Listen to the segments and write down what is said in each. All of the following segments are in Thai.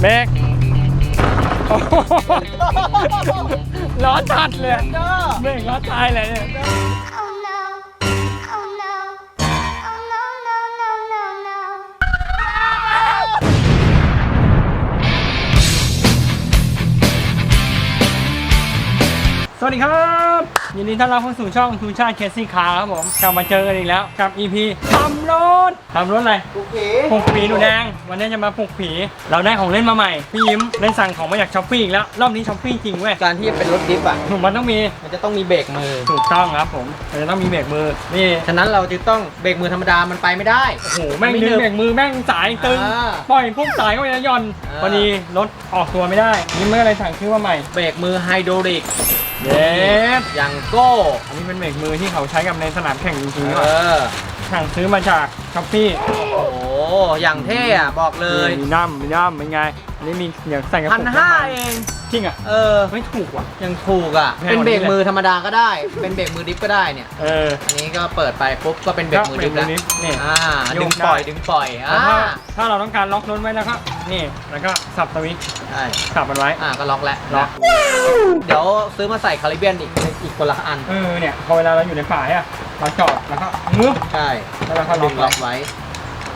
เบรกโอ้โหร้อนจัดเลยเบรกร้อนตายเลยเนี่ย Oh no. Oh no. Oh no, no, no, no, no. สวัสดีครับ ยินดีต้อนรับเข้าสู่ช่องทูชาติเคสซี่คาร์ครับผม กลับมาเจอกันอีกแล้ว กับ EP ทำรถทำรถอะไรกูเก๋ปลุกผีหนูแดง วันนี้จะมาปลุกผี เราได้ของเล่นมาใหม่ พี่ยิ้มได้สั่งของมาจากช้อปปี้อีกแล้ว รอบนี้ช้อปปี้จริงเว้ย การที่จะเป็นรถดิฟอะ มันต้องมี มันจะต้องมีเบรกมือ ถูกต้องครับผมมันจะต้องมีเบรกมือ นี่ ฉะนั้นเราจะต้องเบรกมือธรรมดา มันไปไม่ได้ โอ้โห แม่งไม่ดึงดึงเบรกมือแม่งสายตึง อ่าปล่อยพุ่งสายเข้าไปแล้วหย่อนอ่า พอดีรถออกตัวไม่ได้นี่เมื่อไรสั่งซื้อมาใหม่ เบรกมือไฮโดรลิก เย้อย่างโก้ อันนี้เป็นเบรกมือที่เขาใช้กับในสนามแข่งจริงๆเอว่ะ อ สั่งซื้อมาจากช้อปปี้โอ้โหอย่างเท่อะบอกเลยมีน้ำมีน้ำเป็นไงอันนี้มีเดี๋ยวใส่กระพันปุกห้าน้ำมันเองจริงอะเออไม่ถูกว่ะ ยังถูกอะแพงเป็นกว่านี้ เบรกมือธรรมดาก็ได้ เป็นเบรกมือดิฟก็ได้เนี่ย เอออันนี้ก็เปิดไปปุ๊บก็เป็นเบรกมือดิฟแล้วก็เบรกมือดิฟนี่ อ่าโยดึกงได้ปล่อยดึงปล่อยแล้อ่าวถ้าถ้าเราต้องการล็อกรถไว้แล้วก็นี่แล้วก็สับสวิตช์ใช่สับมันไว้ อ่าก็ล็อกแล้วล็อกเดี๋ยวซื้อมาใส่คาริเบียนอีกอีกคนละอัน เออเนี่ยพอเวลาเราอยู่ในป่าอะ เราจอดแล้วก็งึบใช่แล้วเราก็ล็ดึอกงไว้ ล็อกไว้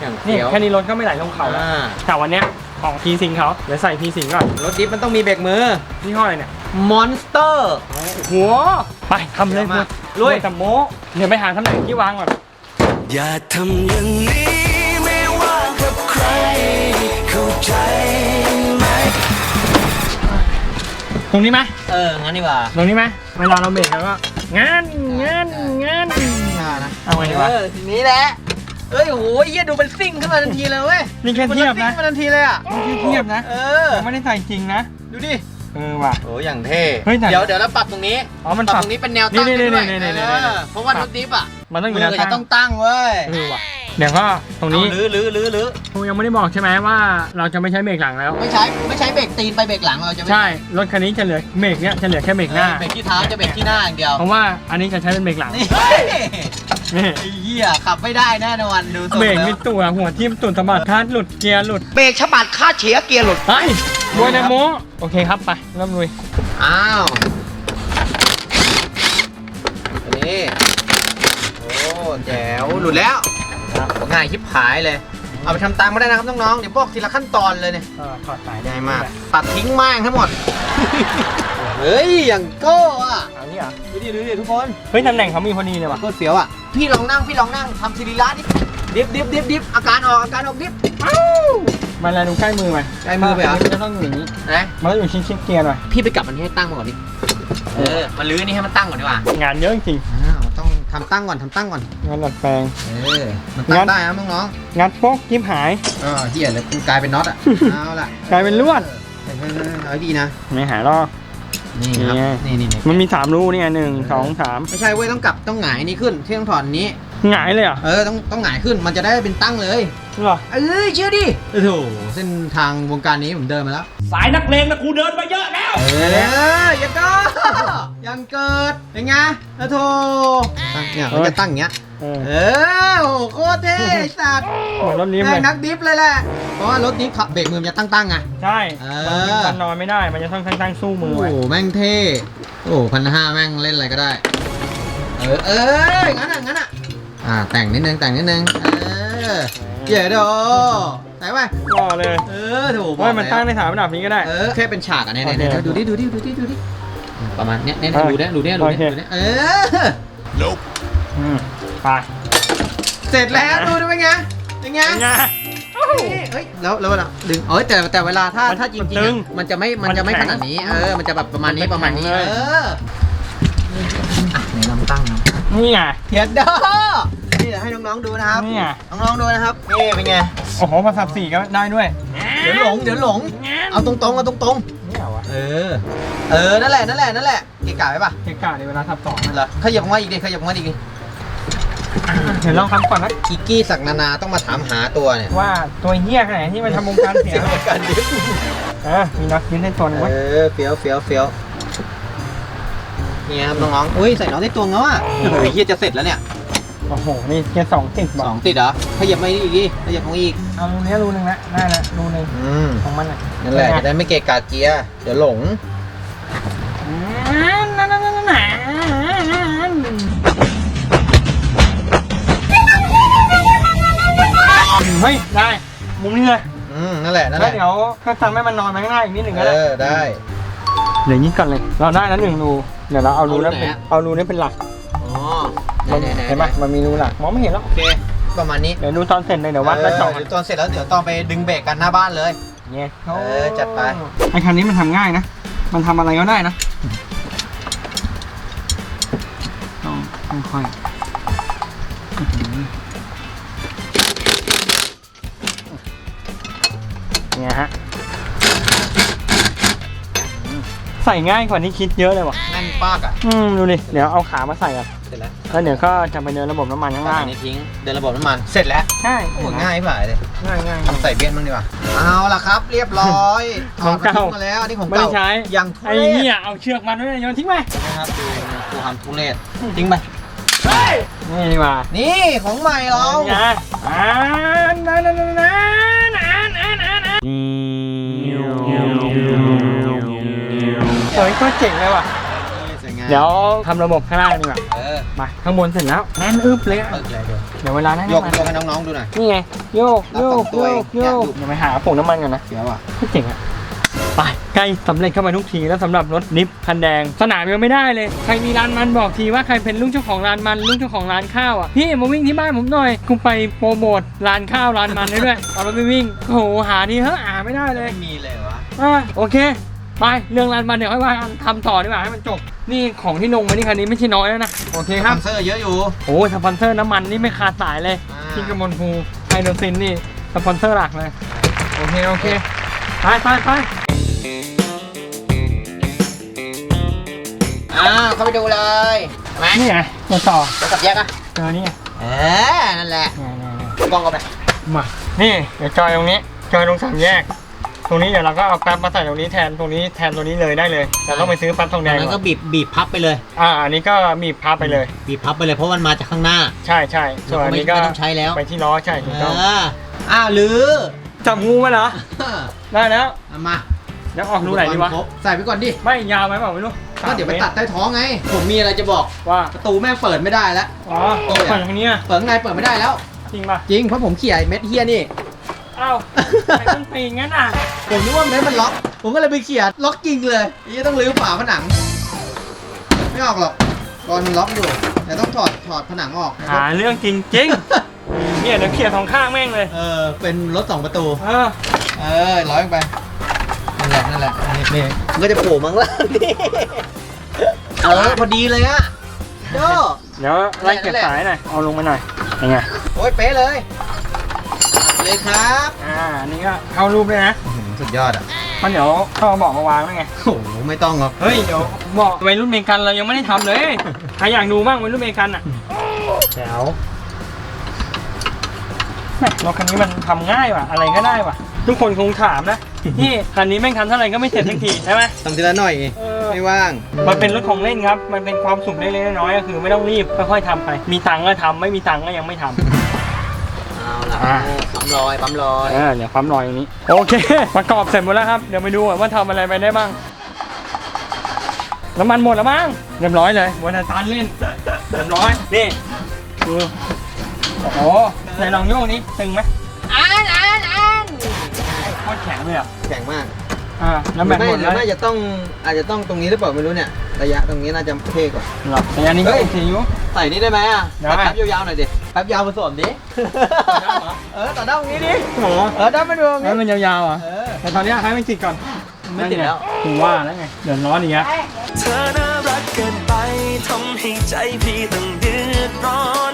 อย่างนี่เขียวแค่นี้รถก็ไม่ไหลลงเขาแล้วอ่าแต่วันเนี้ยของพีสิงเขาเดี๋ยวใส่พีสิงก่อนรถดิฟมันต้องมีเบรกมือ นี่ห้ออะไรเนี่ย มอนสเตอร์ หัว ไปทำเลยเดี๋ยวมาลุลุยแต่โม้เดี๋ยวไปหาตำแหน่งที่วางก่อน อย่าทำอย่างนี้ไม่ว่ากับใคร เข้าใจไหม ตรงนี้ไหม เออ งั้นดีกว่า ตรงนี้ไหมเวลาเราเบรกแล้วก็ งานงานงานอ่านะเอาไงดีวะ เออทีนี้แหละเอ้ยโหเยี่ยดูเป็นซิ่งขึ้นมาทันทีเลยเว้ยนี่แค่เทียบมันะซิ่งมาทันทีเลยอะ นี่แค่เทียบนะเออ ยังไม่ได้ใส่จริงนะ ดูดิ เออว่ะ โอ้อย่างเท่ เฮ้ยแต่ เดี๋ยวเดี๋ยวเราปรับตรงนี้อ๋อมันปรับปรับตรงนี้เป็นแนวตั้งนี่ให้ด้วยนี่นี่นี่นี่เออเพราะว่ารถดิฟอะมันต้องอยู่มืแนอวจะตั้งต้องตั้งเว้ย เออว่ะ เดี๋ยวก็ตรงนี้เอาลื้อลื้อลื้อลื้อคงยังไม่ได้บอกใช่ไหมว่า เราจะไม่ใช้เบรกหลังแล้ว ไม่ใช้ไม่ใช้เบรกตีนไปเบรกหลังเราจะไม่ใช่รถคันนี้จะเหลือเบรกเนี้ยจะเหลือแค่เบรกหน้าเบรกที่เท้าจะเบรกที่หน้าอย่างเดียวเพราะว่าอันนี้จะใช้เป็นเบรกหลังนี่นี่ไอ้เหี้ยขับไม่ได้แน่นอนดูทรงเบรกแล้วมีตัวหัวทิ่มตุ่นสะบัดคาดหลุดเกียร์หลุดเบรกฉบัดคาดเฉียเกียร์หลุดไปบวยนะโมโอเคครับไปเริ่มลุยอ้าวนี่โอ้แจ๋วหลุดแล้ว ง่ายชิบหายเลย เอาไปทำตามก็ได้นะครับน้องๆ เดี๋ยวบอกทีละขั้นตอนเลยเนี่ยเออถอดสายง่ายมาก ตัดทิ้งแม่งทั้งหมด เฮ้ย อย่างโก้อะเอานี่เหรอดูดิดูดิทุกคน เฮ้ยตำแหน่งเขามีพอดีเลยว่ะโคตรเสียวอะ พี่ลองนั่ง พี่ลองนั่งทำซิริระดิดิฟดิฟดิฟดิฟอาการออก อาการออกดิฟอ้าว มันอะไรดูใกล้มือไหมใกล้มือไปเหรอ นนี้มันจะต้องอยู่อย่างนี้ นะ มันต้องอยู่ชิดๆเกียร์หน่อย พี่ไปกลับมันนี้ให้ตั้งมาก่อนดิ เออมาลื้อนี่ให้มันตั้งก่อนดีกว่า งานเยอะจริงอ้าวต้อง ทำตั้งก่อนทำตั้งก่อนๆงานดัดแปลง เออ มันตั้งั้งน ได้นะน้องงัดโป๊กยิบหายๆอ๋อเฮียเลยกูกลายเป็นน็อตอะ เอาล่ะกลายเป็นลวดเออเออเอาให้ดีนะ ไม่หายหรอก นี่ครับ นี่ นี่นี่นี่มันมีสามรูเนี่ยหนึ่งสองสามไม่ใช่เว้ยต้องกลับต้องหงายนี่ขึ้นที่ต้องถอดอันนี้ หงายเลยเหรอเออต้องต้องหงายขึ้นมันจะได้เป็นตั้งเลยเหรอเอ้ยเชื่อดิโอ้โหเส้นทางวงการนี้ผมเดินมาแล้ว สายนักเลงนะกูเดินมาเยอะแล้วเออยังก็ยังเกิดเป็นไงโอ้โถตั้งเนี่ยมันจะตั้งอย่างเงี้ย เออเออโอ้โหโคตรเท่ไอ้สัตว์เหมือนรถลิฟต์แม่เลงยนักดิฟเลยแหละ เพราะว่ารถดิฟขับเบรกมือมันจะตั้งๆไง ใช่เอมันอมันนอนไม่ได้มันจะต้องตั้งๆสู้มืโอ้อโหไว้แม่งเท่ โอ้พันห้าแม่งเล่นอะไรก็ได้ เออเอองั้นอะงั้นอะ อ่าแต่งนิดนึงแต่งนิดนึงเออเดี๋ยวโดแต่ว่ารอเลยเออถูกว่ามันตั้งในสามระดับนี้ก็ได้ เออแค่เป็นฉากอะเนี่ยโอเคเนี่ยดูดิดูดิดูดิดูดิประมาณเนี้ยเนี่ยเออดูเนี่ยดูเนี่ยดูโอเคเนี่ยดูเนี่ยเอออืมไปเสร็จแล้วดูได้ไหมไงเป็นไงเป็นไงนี่เฮ้ยแล้วแล้วเวลาดึงเอ้ยแต่แต่เวลาถ้ามันถ้าจริงมันๆตึอะงมันจะไม่มันจะไม่มันแข็งขนาดนี้เออมันจะแบบประมาณนี้มันจะประมาณนี้แข็งเลยเอออะไหนลองตั้งนะนี่ไงเทียนเด้อนี่ เดี๋ยวให้น้องๆดูนะครับ นี่ไง น้องๆดูนะครับ นี่เป็นไง โอ้โหภาษาสี่ก็ได้ด้วยเดี๋ยวหลง เดี๋ยวหลง เอาตรงๆ เอาตรงนี่เหรอวะๆ เออ เออ นั่นแหละ นั่นแหละ นั่นแหละเกะกะไปปะเกะกะในเวลาทับต่อเหรอขยับออกมาอีกดิขยับออกมาอีกดิเดี๋ยวลองทำก่อนนะกิกกี้ศักดิ์นานาต้องมาถามหาตัวเนี่ยว่าตัวเหี้ยขนาดไหนที่มันทำวงการเสียการดิฟเออมีน็อตยืนให้ตัวหนึงเอไว้อเฟี้ยวเฟี้ยวเฟี้ยวนี่ครับน้องๆ อุ้ยใส่น้องได้ตัวเงาอะเฮ้ยเฮียจะเสร็จแล้วเนี่ย โอ้โห นี่แค่สองติดบสออกงติดเหรอขยับมาอีกดิขยับมาอีก เอารูนี้รูหนึ่งละได้ละรูหนึ่งอืม ของมันอะนั่นแหละจะได้ไม่เกะกะเกียร์เดี๋ยวหลงนั่นนั่นนั่นนั่นเฮ้ย ได้มุมนี้เลยอืม นั่นแหละ นั่นแล้แหวละ เดี๋ยวก็ทำให้มันนอนไปข้างหน้าอีกนิดหนึ่งก็เอได้อ ได้ เดี๋ยวยิงกันเลย เราได้แล้วหนึ่งรู เดี๋ยวเราเอารูนั้นเป็นเอารูไหนอะเอารูนี้เป็นหลักอ๋อ มันไหนๆๆเห็นไหมมันมีรูหลักมองไม่เห็นแล้วโอเค ประมาณนี้เดี๋ยวดูตอนเสร็จเลยเดี๋ยววัดแล้วเจาะเดี๋ยวตอนเสร็จแล้วเดี๋ยวตอนไปดึงเบรกกันหน้าบ้านเลย เนี่ยเออจัดไป ไอ้คันนี้มันทำง่ายนะ มันทำอะไรก็ได้นะต้องค่อยๆอื้อหือ ใส่ง่ายกว่าที่คิดเยอะเลยว่ะ แน่นปากอะอืมดูดิ เดี๋ยวเอาขามาใส่อะเสร็จแล้วแล้วเดี๋ยวก็จะไปเดินระบบน้ำมันข้างล่าง อันนี้ทิ้งเดินระบบน้ำมันเสร็จแล้วใช่โอ้ง่ายผ่ายเลยง่ายง่าย ทำใส่เบี้ยนบ้างดีกว่าเอาละครับ เรียบร้อยของเก่า ถดมทิ้มาแล้วอันนี้ของไม่ได้เก่าใช้ยังทุไอ้เรศเนี่ยเอาเชือกมันไว้เลยโยนทิ้งไปนะครับดูดูความทุเรศทิ้งไปนี่ดีกว่านี่ของใหม่เราไงอ่านนานน เฮ้ยก็เจ๋งเลยว่ะ สวยงามเดี๋ยวทำระบบข้างล่างดีกว่าเออมาข้างบนเสร็จแล้วแน่นอึบเลยอะเปิดเลยเดี๋ยวเดี๋ยวเวลานั่งยกน้ำมันยกให้น้องๆดูหน่อย นี่ไงโยกโยกรับสองตัโยวเองกโยอยากกดูเดี๋ยวไปหาผงน้ำมันก่อนนะเดี๋ยวอะก็เจ๋งอะไปใกล้สำเร็จเข้ามาทุกทีแล้วสำหรับรถนิฟคันแดง สนามยังไม่ได้เลย ใครมีร้านมันบอกทีว่าใครเป็นลุงเจ้าของร้านมันลุงเจ้าของร้านข้าวอะพี่มาวิ่งที่บ้านผมหน่อยกูไปโปรโมทร้านข้าวร้านมันได้ด้วยเอารถไปวิ่งโอ้โหหาทีเฮ้ยหาไม่ได้เลยไม่มีเลยวะอะโอเค ไปเรื่องร้านมันเดี๋ยวค่อยว่ากันทำต่อดีกว่าให้มันจบ นี่ของที่ลงมานี่คันนี้ไม่ใช่น้อยแล้วนะ โอเคครับทำเซอร์เยอะอยู่ โอ้ยสปอนเซอร์น้ำมันนี่ไม่ขาดสายเลยอ่าที่กมลภูไฮโดรซินนี่สปอนเซอร์หลักเลย โอเค โอเค ไปไปไปอ่าเข้าไปดูเลยไหมนี่ไงมาต่อจะสับแยกอะเจอนี่ไงเออนั่นแหละเนี่ยเนี่ยเนี่ยกล้องเอาไป มา นี่เดี๋ยวจอยตรงนี้ จอยตรงสามแยก ตรงนี้เดี๋ยวเราก็เอาแป๊บมาใส่ตรงนี้แทนตรงนี้แทนตรงนี้เลยได้เลยเราต้องไปซื้อแป๊บทองแดงแล้วก่ก็อนบีบบีบพับไปเลย อ่าอันนี้ก็มีพับไปเลย บีบพับไปเลยเพราะมันมาจากข้างหน้า ใช่ใช่ส่วนอันนี้ก็ไม่ต้องใช้แล้ว ไปที่ล้อใช่ถูกเอต้องออ้าวหรือจับงูมาเหรอได้แล้วเอามาเดี๋ยวออกรูไหนดีวะครบใส่ไปก่อนดิไม่ยาวไหมเปล่าไม่รู้ก็เดี๋ยวไปตัดใต้ท้องไง ผมมีอะไรจะบอกว่าประตูแม่งเปิดไม่ได้แล้ว อ๋อเปิดทางนี้อะเปิดข้างในเปิดไม่ได้แล้ว จริงป่ะจริงเพราะผมเขี่ยไอ้เม็ดเฮียนี่ อ้าวทำไมต้องตีงั้นอะ ผมนึกว่าเม็ดมันล็อก ผมก็เลยไปเขี่ยล็อกจริงเลยยี่ต้องรื้อฝาผนัง ไม่ออกหรอกตอนมันล็อกอยู่แต่ต้องถอดถอดผนังออกหาเรื่องจริงจริงๆเนี่ยเดี๋ยวเคลียร์สองข้างแม่งเลยเออเป็นรถสองประตู เออเออร้อยลงไปนั่นแหละนั่นแหละนี่นี่มันก็จะโผล่มั้งล่ะนี่เออพอดีเลยอะโดเดี๋ยวไล่เก็บสายหน่อยเอาลงมาหน่อยยังไงโอ้ยเป๊ะเลยตัด เลยครับอ่าอันนี้ก็เข้ารูปเลยนะอื้อหือสุดยอดอะเพราะเดี๋ยวเขาเอาเบอกมาวางแล้วไง โอ้โหไม่ต้องหรอกเฮ้ยเดี๋ยวบอกวัยรุ่นเมกัน เรายังไม่ได้ทำเลยใครอยากดูบ้างวัยรุ่นเมกันอะแจ๋วแม่รถคันนี้มันทำง่ายว่ะ อะไรก็ได้ว่ะ ทุกคนคงถามนะนี่คันนี้แม่งทำเท่าไหร่ก็ไม่เสร็จสักทีใช่ไหมทำทีละหน่อย เออไม่ว่างมันเป็นรถของเล่นครับ มันเป็นความสุขเล็กๆน้อยๆก็คือไม่ต้องรีบค่อยๆทำไป มีตังค์ก็ทำไม่มีตังค์ก็ยังไม่ทำ เอาละอะ ปั๊มรอยปั๊มรอยเออเดี๋ยวความรอยตรงนี้ โอเค ประกอบเสร็จหมดแล้วครับ เดี๋ยวไปดูก่อนว่าทำอะไรไปได้บ้าง น้ำมันหมดแล้วมั้ง เรียบร้อยเลยวันตันเล่น เรียบร้อย นี่ดูโอ้โหไหนลองโยกนี้ตึงไหมอ่านอ่านอ่านโคตรแข็งเลยอะ แข็งมากอ่า แล้วหแบรืตอไม่หมดหรืแล้อวไม่จะต้องอาจจะต้องตรงนี้หรือเปล่าไม่รู้เนี่ย ระยะตรงนี้น่าจะเท่กว่าหรอแต่อันนี้ก็เฮ้ย โอเคอยู่ ใส่นี่ได้ไหมอะได้แป๊บยาวๆหน่อยดิแป๊บยาวผสมดิได้เหรอเออต่อด้านตรงนี้ดิโอ้โหเออด้านมาดูตรงให้นี้มันยาวๆอะ เออแต่ตอนนี้ให้มันติดก่อนไม่ติดแล้วถึงว่าแล้วไง เดือดร้อนอีกแล้วเธอน่ารักเกินไปทำให้ใจพี่ต้องเดือดร้อน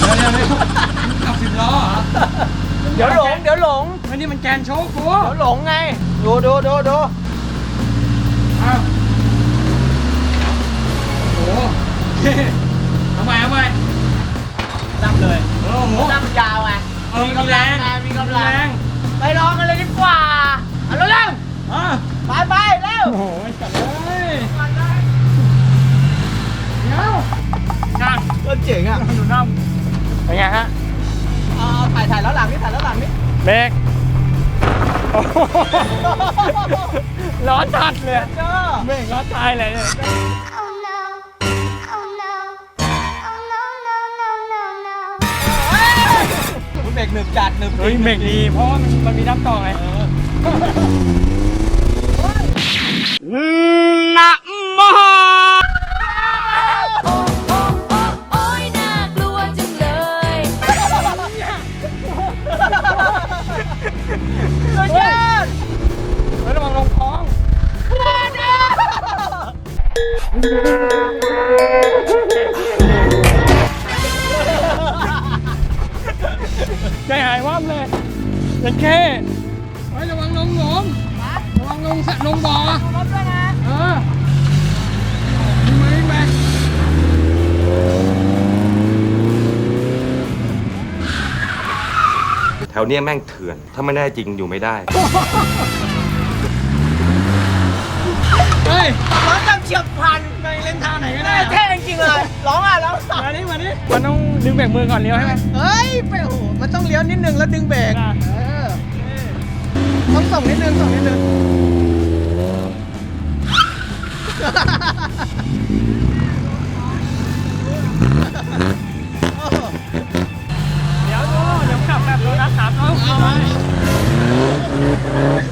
เดี๋ยวเดี๋ยวเดี๋ยวขับสิบล้อเหรอเดี๋ยวหลงเดี๋ยวหลงเฮ้ยนี่มันแกนโชว์กูเดี๋ยวหลงไง ดูดูดูดูอ้าวโอ้โหเฮ้ ทำไมทำไมตั้งเลยโอ้โหตั้งยาวไงเออมีแรงมีกำลังแรงไปลองกันเลยดีกว่าเอาเร็วอะๆไปไปเร็วโอ้โหจัดเลยก็เจ๋งอะหนูน้ำเป็นไงฮะเอาถ่ายถ่ายแล้วหลังนี่ถ่ายแล้วหลังนี่เบรกโอ้โหร้อนจัดเลยเจ้าเบรกร้อนตายเลยเนี่ย เบรกหนึบจัดหนึบเฮ้ยเบรกดีเพราะว่ามันมันมีน้ำต่อไงโใจหายว่ำเลยยังแค่เฮ้ยระวังลงหลุมระวังลงสระลงบ่อรถด้วยนะเออมีไหมแบกแถวเนี้ยแม่งเถื่อน ถ้าไม่แน่จริงอยู่ไม่ได้ เฮ้ยร้องแบบเฉียบพลันไปเล่นท่าไหนก็ได้เท่จริงๆเลย ร้องอะร้อง มาดิมาดิมันต้องดึงเบรกมือก่อนเลี้ยวใช่ไหมเฮ้ยไปโอ้โหมันต้องเลี้ยวนิดนึงแล้วดึงเบรกอะเออต้องส่งนิดนึงส่งนิดนึงเดี๋ยวดูเดี๋ยวขับแบบรถนัดสามล้อเอาไว้เฮ้ย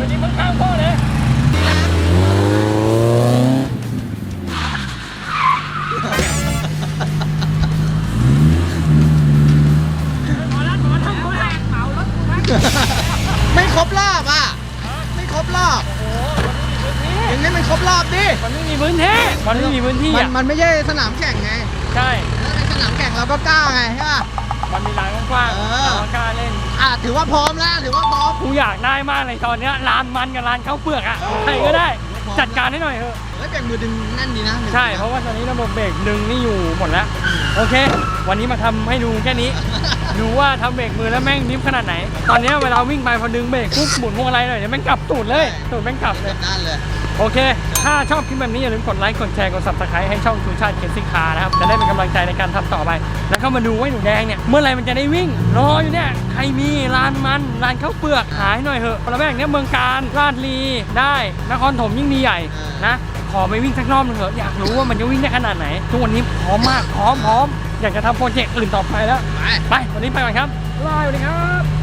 ววันนี้มึงข้างพ่อเลยพอแล้วพอแล้วพอแล้วเหมารถกูไหมไม่ครบรอบอะ ไม่ครบรอบโอ้โหอย่างนี้มันครบรอบดิ มันไม่มีพื้นที่มันไม่มีพื้นที่มันอะมันไม่ใช่สนามแข่งไง ใช่แล้วในสนามแข่งเราก็กล้าไงใช่ป่ะ มันมีลานกว้างเอๆอเราก็กล้าเล่น อะถือว่าพร้อมแล้วถือว่าพร้อม กูอยากได้มากเลยตอนเนี้ยลานมันกับลานข้าวเปลือกอะใครก็ได้จัดการให้หน่อยเถอะ เฮ้ยเบรกมือดึงแน่นดีนะใช่ เพราะว่าตอนนี้ระบบเบรกดึงนี่อยู่หมดแล้ว โอเค วันนี้มาทำให้ดูแค่นี้ ดูว่าทำเบรกมือแล้วแม่งนิฟขนาดไหน ตอนเนี้ยเวลาวิ่งไปพอดึงเบรกปุ๊บหมุนพวงมาลัยหน่อยเดี๋ยวแม่งกลับตูดเลยตูดแม่งกลับเลยด้านเลย โอเค ถ้าชอบคลิปแบบนี้อย่าลืมกดไลค์กดแชร์กด subscribe ให้ช่องชูชาติเคสซิ่งคานะครับ จะได้เป็นกำลังใจในการทำต่อไป แล้วก็มาดูว่าหนูแดงเนี่ย เมื่อไรมันจะได้วิ่ง รออยู่เนี่ย ใครมีร้านมันร้านข้าวเปลือกหายหน่อยเถอะแล้วแม่งเนี่ยเมืองการราชลีได้นครถมยิ่งมีใหญ่นะขอไปวิ่งสักรอบนึงเถอะอยากรู้ว่ามันจะวิ่งได้ขนาดไหนทุกวันนี้พร้อมมากพร้อมพร้อมอยากจะทำโปรเจกต์อื่นต่อไปแล้ว ไปไปวันนี้ไปก่อนครับบ๊าสวัสดีครับ